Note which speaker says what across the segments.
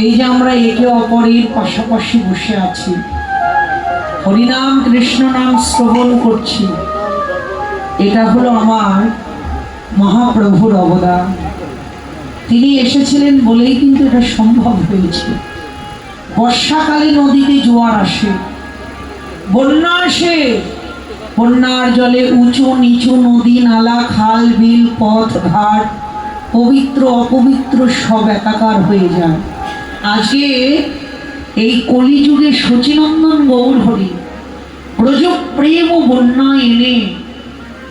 Speaker 1: এই যে আমরা একে অপরের পাশাপাশি বসে আছি, হরিনাম কৃষ্ণ নাম শ্রবণ করছি, এটা হলো আমার মহাপ্রভুর অবদান। তিনি এসেছিলেন বলেই কিন্তু এটা সম্ভব হয়েছে। বর্ষাকালে নদীতে জোয়ার আসে, বন্যা আসে, বন্যার জলে উঁচু নিচু নদী, নালা, খাল, বিল, পথ, ঘাট পবিত্র, অপবিত্র সব একাকার হয়ে যায়। আজকে এই কলিযুগে শচীনন্দন গৌর হরি। ব্রজ প্রেম ও বন্যা এনে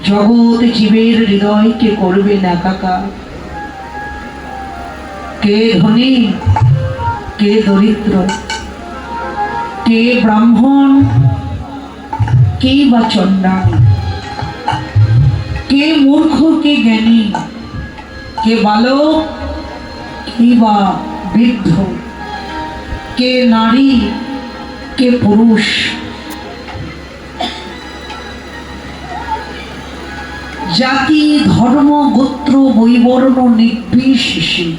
Speaker 1: জগৎ জীবের হৃদয়কে করবেন একাকার কে ধনী, কে দরিদ্র, কে ব্রাহ্মণ, কে বা চণ্ডাল, কে মূর্খ, কে জ্ঞানী কে বালক? কে বা বৃদ্ধ? কে নারী? কে পুরুষ? জাতি, ধর্ম, গোত্র, বৈবর্ণ, নির্বিশেষে।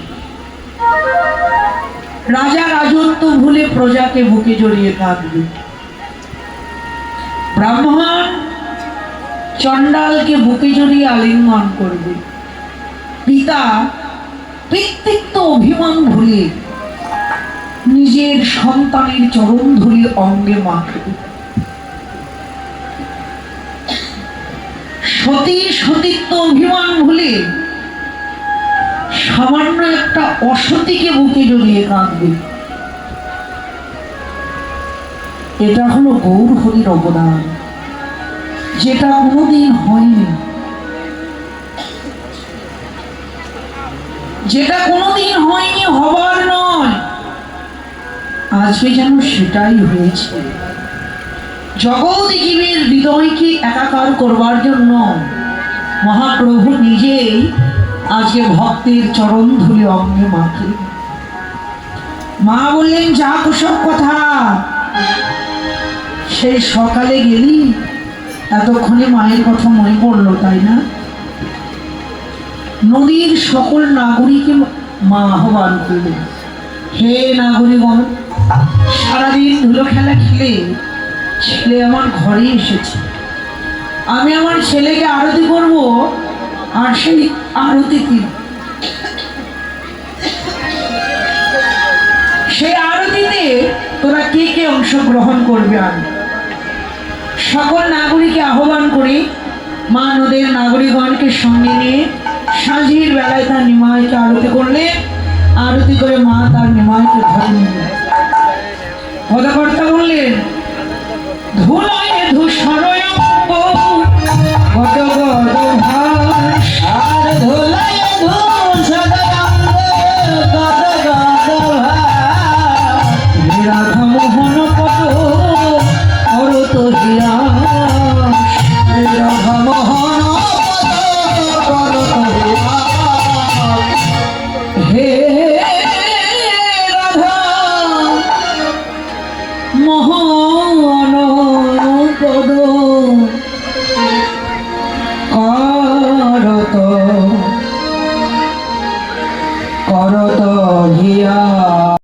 Speaker 1: রাজা রাজত্ব ভুলে প্রজাকে বুকে জড়িয়ে কাঁদবে। ব্রাহ্মণ চণ্ডালকে বুকে জড়িয়ে আলিঙ্গন করবে। পিতা পিতৃত্ব অভিমান ভুলে নিজের সন্তানের চরণ ধরে অঙ্গে মাখবে সতী সতীত্ব অভিমান ভুলে সামান্য একটা অসতীকে বুকে জড়িয়ে কাঁদবে। এটা হলো গৌর হরির অবদান। যেটা কোনোদিন হয়নি। যেটা কোনোদিন হয়নি, হবার নয়। আজকে যেন সেটাই হয়েছে। জগৎ জীবের হৃদয়কে একাকার করবার জন্য মহাপ্রভু নিজেই আজকে ভক্তের চরণ ধুলে অঙ্গে মাখে। মা বললেন যা কুসব কথা। সেই সকালে গেলি, এতক্ষণে মায়ের কথা মনে পড়ল, তাই না? নদীর সকল নাগরিককে মা আহ্বান করলেন। হে নাগরিকগণ সারাদিন ধুলো খেলা খেলে ছেলে আমার ঘরে এসেছে। আমি আমার ছেলেকে আরতি করব, আর সেই আরতিতে সেই আরতিতে তোরা কে কে অংশগ্রহণ করবে আমি সকল নাগরিককে আহ্বান করি, মা নদের নাগরিকগণকে সঙ্গে নিয়ে সাঁঝির বেলায় তার নিমাইকে আরতি করলে, আরতি করে মা তার নিমাইকে ধরে নিলেন। কর্তা পদকর্তা ভারত